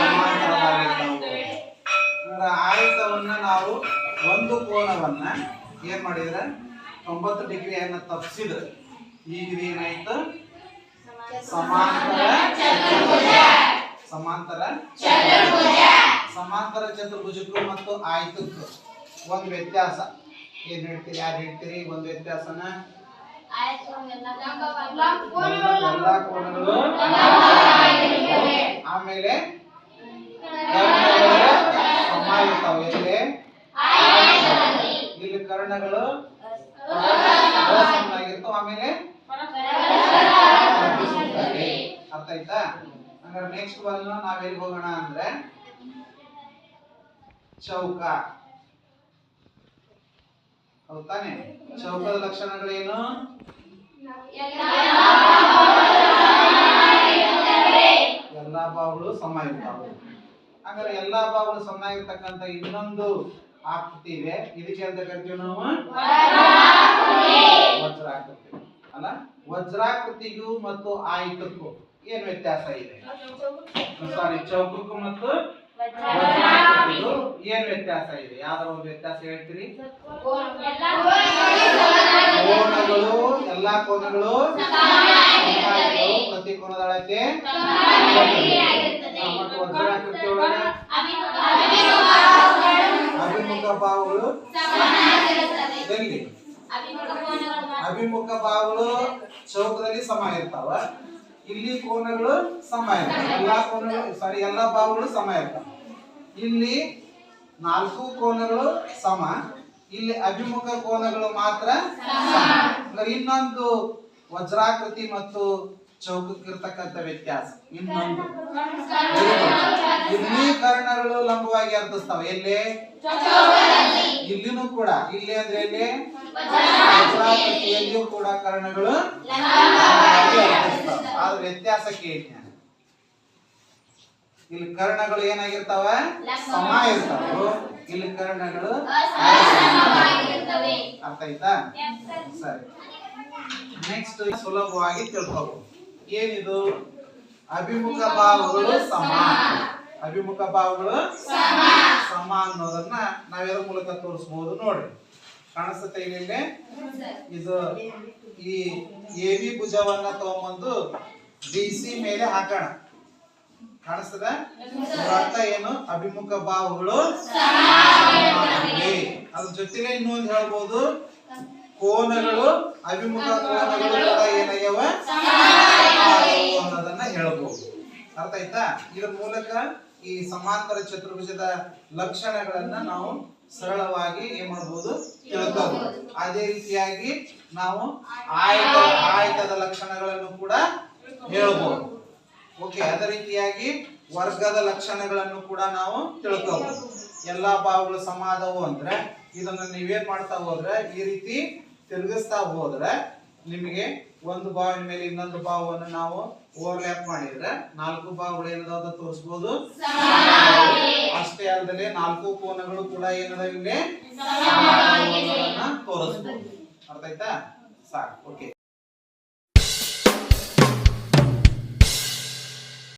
ಸಮಾಂತರವಾಗಿರ್ತಾವೆ. ಆಯುಧವನ್ನ ಆಯತವನ್ನ ನಾವು ಒಂದು ಕೋನವನ್ನ ಏನ್ ಮಾಡಿದ್ರೆ ತೊಂಬತ್ತು ಡಿಗ್ರಿಯನ್ನ ತಪ್ಪಿಸಿದ್ರೆ ಈಗ ಏನಾಯ್ತು ಸಮಾಂತರ. ಸಮಾಂತರ ಸಮಾಂತರ ಚತುರ್ಭುಜಕ್ಕೂ ಮತ್ತು ಆಯ್ತಕ್ಕೂ ಒಂದು ವ್ಯತ್ಯಾಸ. ಏನ್ ಹೇಳ್ತೀರಿ? ಯಾರು ಹೇಳ್ತೀರಿ? ಒಂದು ವ್ಯತ್ಯಾಸನ ಆಮೇಲೆ ಕರ್ಣಗಳು ಸಮ ಇರ್ತಾವೆ ಎಲ್ಲಿ ಇಲ್ಲಿ ಕರ್ಣಗಳು ಆಗಿರ್ತಾವ ಆಮೇಲೆ. ಅರ್ಥ ಆಯ್ತಾ ಹಂಗಾರೆ ನೆಕ್ಸ್ಟ್ ಬಂದು ನಾವ್ ಎಲ್ಲಿ ಹೋಗೋಣ ಅಂದ್ರೆ ಚೌಕ ಹೌದಾನೆ ಚೌಕದ ಲಕ್ಷಣಗಳೇನು ಎಲ್ಲಾ ಭಾವಗಳು ಸಮ ಇರ್ತಾವೆ. ಹಂಗಾರೆ ಎಲ್ಲಾ ಭಾವಗಳು ಸಮ ಇರ್ತಕ್ಕಂತ ಇನ್ನೊಂದು ಆಕೃತಿ ಇದೆ. ಇದಕ್ಕೆ ಅಂತ ಕರಿತೀವಿ ನಾವು? ವಜ್ರಾಕೃತಿ. ಅಲ್ಲ? ವಜ್ರಾಕೃತಿಗೂ ಮತ್ತು ಆಯುತಕ್ಕೂ ಏನ್ ವ್ಯತ್ಯಾಸ ಇದೆ? ಸಾರಿ ಚೌಕಕ್ಕೂ ಮತ್ತು ವಜ್ರಾಕೃತಿಗೂ ಏನ್ ವ್ಯತ್ಯಾಸ ಇದೆ? ಯಾವ್ದಾರ ಒಂದು ವ್ಯತ್ಯಾಸ ಹೇಳ್ತೀರಿ? ಕೋನಗಳು ಎಲ್ಲಾ ಕೋನಗಳು. ಪ್ರತಿ ಕೋನದ ಅಳತೆ ಆ, ಮತ್ತು ವಜ್ರಾಕೃತಿ ಒಳಗ ಅಭಿಮುಖ ಎಲ್ಲಿ ಅಭಿಮುಖ ಬಾಹುಗಳು ಚೌಕದಲ್ಲಿ ಸಮ ಇರ್ತಾವ. ಇಲ್ಲಿ ಕೋನಗಳು ಸಮ ಇರ್ತವೆ. ಎಲ್ಲಾ ಕೋನಗಳು ಸಾರಿ ಎಲ್ಲಾ ಬಾಹುಗಳು ಸಮ ಇರ್ತಾವ. ಇಲ್ಲಿ ನಾಲ್ಕು ಕೋನಗಳು ಸಮ. ಇಲ್ಲಿ ಅಭಿಮುಖ ಕೋನಗಳು ಮಾತ್ರ ಇನ್ನೊಂದು ವಜ್ರಾಕೃತಿ ಮತ್ತು ಚೌಕಕ್ಕಿರ್ತಕ್ಕಂಥ ವ್ಯತ್ಯಾಸ. ಇನ್ನೊಂದು. ಇಲ್ಲಿ ಕರ್ಣಗಳು ಲಂಬವಾಗಿ ಅರ್ಧಿಸ್ತಾವ. ಎಲ್ಲಿ? ಇಲ್ಲಿನೂ ಕೂಡ. ಇಲ್ಲಿ ಅಂದ್ರೆ ಎಲ್ಲಿ? ವಜ್ರಾಕೃತಿಯಲ್ಲಿಯೂ ಕೂಡ ಕರ್ಣಗಳು ಆದ್ರೆ ವ್ಯತ್ಯಾಸ ಕೇಳಿ ಇಲ್ಲಿ ಕರ್ಣಗಳು ಏನಾಗಿರ್ತಾವ? ಸಮ ಇರ್ತಾವ. ಇಲ್ಲಿ ಕರ್ಣಗಳು ಅರ್ಥ ಆಯ್ತಾ? ಸರಿ. ನೆಕ್ಸ್ಟ್ ಸುಲಭವಾಗಿ ತಿಳ್ಕೋಬಹುದು ಏನಿದು? ಅಭಿಮುಖ ಭಾವಗಳು ಸಮ. ಅಭಿಮುಖ ಭಾವಗಳು ಸಮ. ಅನ್ನೋದನ್ನ ನಾವೆದ್ರ ಮೂಲಕ ತೋರಿಸಬಹುದು ನೋಡ್ರಿ ಕಾಣಿಸುತ್ತೆ ಇಲ್ಲಿ ಇದು ಈ ಎ ಬಿ ಭುಜವನ್ನ ತಗೊಂಬಂದು ಬಿ ಸಿ ಮೇಲೆ ಹಾಕೋಣ. ಕಾಣಿಸ್ತದ? ಅರ್ಥ ಏನು? ಅಭಿಮುಖ ಭಾವಗಳು. ಅದ್ರ ಜೊತೆಗೆ ಇನ್ನೊಂದು ಹೇಳ್ಬೋದು. ಕೋನಗಳು ಅಭಿಮುಖ ಕೋನಗಳು ಕೂಡ ಏನಾಗ್ಯಾವ ಅನ್ನೋದನ್ನ ಹೇಳ್ಬೋದು. ಅರ್ಥ ಆಯ್ತಾ? ಇದ್ರ ಮೂಲಕ ಈ ಸಮಾಂತರ ಚತುರ್ಭುಜದ ಲಕ್ಷಣಗಳನ್ನ ನಾವು ಸರಳವಾಗಿ ಏನ್ ಮಾಡ್ಬೋದು? ತಿಳ್ಕೋಬಹುದು ಅದೇ ರೀತಿಯಾಗಿ ನಾವು ಆಯ್ತ ಆಯತದ ಲಕ್ಷಣಗಳನ್ನು ಕೂಡ ಹೇಳ್ಬೋದು. ಓಕೆ ಅದೇ ರೀತಿಯಾಗಿ ವರ್ಗದ ಲಕ್ಷಣಗಳನ್ನು ಕೂಡ ನಾವು ತಿಳ್ಕೋಬಹುದು ಎಲ್ಲಾ ಬಾವುಗಳು ಸಮ ಆದವು ಅಂದ್ರೆ ಇದನ್ನ ನೀವೇನ್ ಮಾಡ್ತಾ ಹೋದ್ರೆ ಈ ರೀತಿ ತಿರುಗಿಸ್ತಾ ಹೋದ್ರೆ ನಿಮಗೆ ಒಂದು ಬಾವಿನ ಮೇಲೆ ಇನ್ನೊಂದು ಬಾವನ್ನು ನಾವು ಓವರ್ಲ್ಯಾಪ್ ಮಾಡಿದ್ರೆ ನಾಲ್ಕು ಬಾವುಗಳು ಏನದ ಅಂತ ತೋರಿಸ್ಬೋದು? ಅಷ್ಟೇ ಅಲ್ಲದೆ ನಾಲ್ಕು ಕೋನಗಳು ಕೂಡ ಏನದಾವ ಇಲ್ಲಿ? ತೋರಿಸ್ಬೋದು. ಅರ್ಥ ಆಯ್ತಾ? ಸಾಕು ಓಕೆ